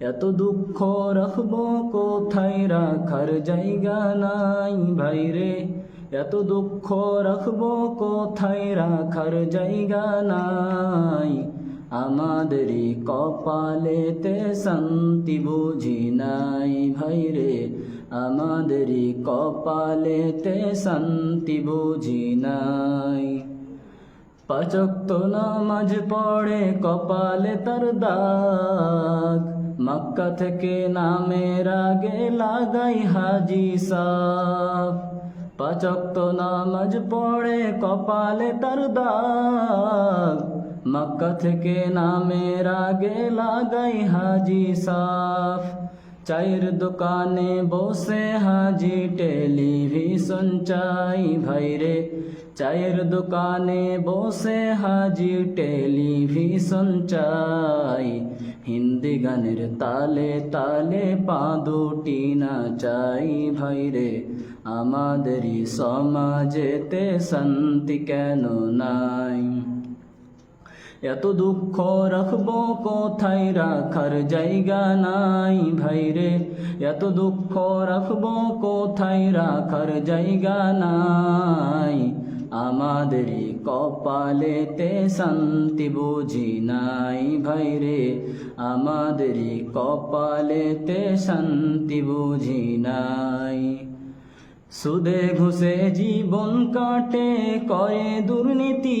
এত দুঃখ রাখব কোথায়? রাখার জায়গা নাই ভাইরে এত দুঃখ রাখব কোথায়? রাখার জায়গা নাই। আমাদেরই কপালেতে শান্তি বুঝি নাই ভাই ভাইরে আমাদেরই কপালেতে শান্তি বুঝি নাই। পাচক্ত নামাজ পড়ে কপালে তার দাগ। মক্কা থেকে নামের আগে লাগাই হাজি সাফ। পাচক্ত নামাজ পড়ে কপালে তার দাগ। মক্কা থেকে নামের আগে লাগাই হাজি সাফ। চায়ের দোকানে বসে হাজি টেলিভিশন চাই ভাইরে চায়ের দোকানে বসে হাজি টেলিভিশন চাই। হিন্দি গানের তালে তালে পা দুটি না চাই ভাইরে আমাদেরই সমাজেতে শান্তি কেন নাই? এত দুঃখ রাখব কোথায়? রাখার জায়গা নাই ভাইরে এত দুঃখ রাখব কোথায়? রাখার জায়গা নাই। আমাদেরই কপালেতে শান্তি বুঝি নাই ভাইরে আমাদেরই কপালেতে শান্তি বুঝি নাই। সুদে ঘুষে জীবন কাটে, করে দুর্নীতি।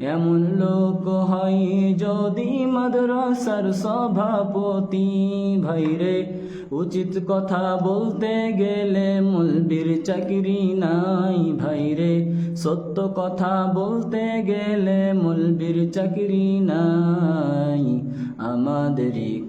এমন লোক হয় যদি মাদ্রাসার সভাপতি। ভাইরে উচিত কথা বলতে গেলে মুলবির চাকরি নাই। ভাইরে সত্য কথা বলতে গেলে মুলবির চাকরি নাই। আমাদেরই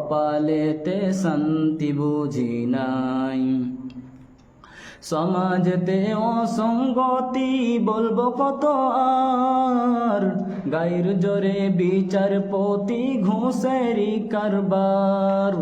কপালেতে শান্তি বুঝি নাই। সমাজতে অসঙ্গতি বলব কত আর? গায়ের জোরে বিচারপতি ঘুষেরি কারবার।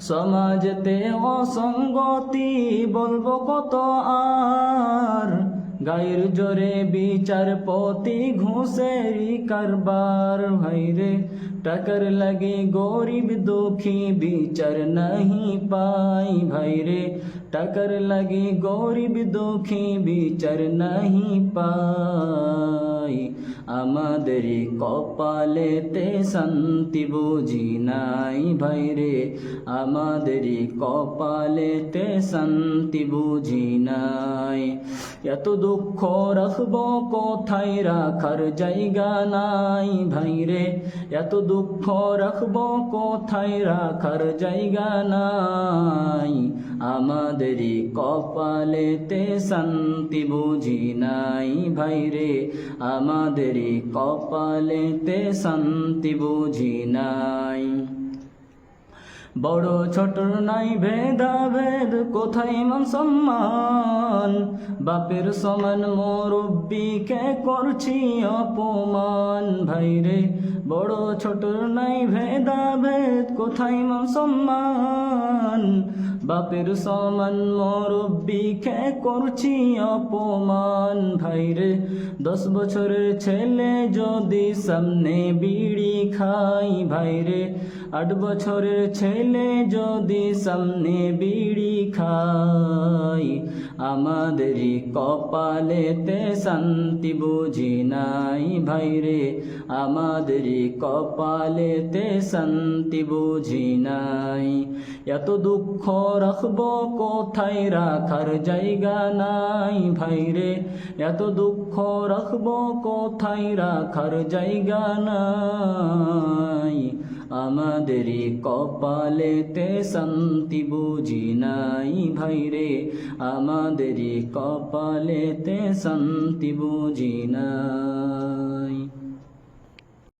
সমাজতে অসঙ্গতি বলব কত আর? গায়ের জোরে বিচারপতি ঘুষেরি কারবার ভাইরে টাকার লাগে গরিব দুঃখী বিচার नहीं পাই ভাইরে টাকার লাগে গরিব দুঃখী বিচার नहीं পাই আমাদের কপালেতে শান্তি বুঝি নাই ভাইরে আমাদের কপালেতে শান্তি বুঝি নাই এত দুঃখ রাখব কোথায় রাখার জায়গা নাই ভাই রে এত দুঃখ রাখব কোথায় রাখার জায়গা নাই আমাদেরই কপালেতে শান্তি বুঝি নাই ভাইরে আমাদেরই কপালেতে শান্তি বুঝি নাই। বড় ছোট নাই ভেদাভেদ, কোথায় মান সম্মান? বাপের সমান মুরব্বীকে করছি অপমান। ভাইরে, বড় ছোট নাই ভেদাভেদ, কোথায় মান সম্মান? বাপের সমান মুরব্বীকে করছি অপমান। ভাইরে, দশ বছরের ছেলে যদি সামনে বিড়ি খাই ভাইরে, আট বছরের ছেলে যদি সামনে বিড়ি খাই আমাদেরই কপালেতে শান্তি বুঝি নাই ভাইরে। আমাদেরই কপালেতে শান্তি বুঝি নাই। এত দুঃখ রাখব কোথায়? রাখার জায়গা নাই ভাইরে। এত দুঃখ রাখব কোথায়? রাখার জায়গা নাই। আমাদেরই কপালেতে শান্তি বুঝি নাই ভাইরে আমাদেরই কপালেতে শান্তি বুঝি নাই।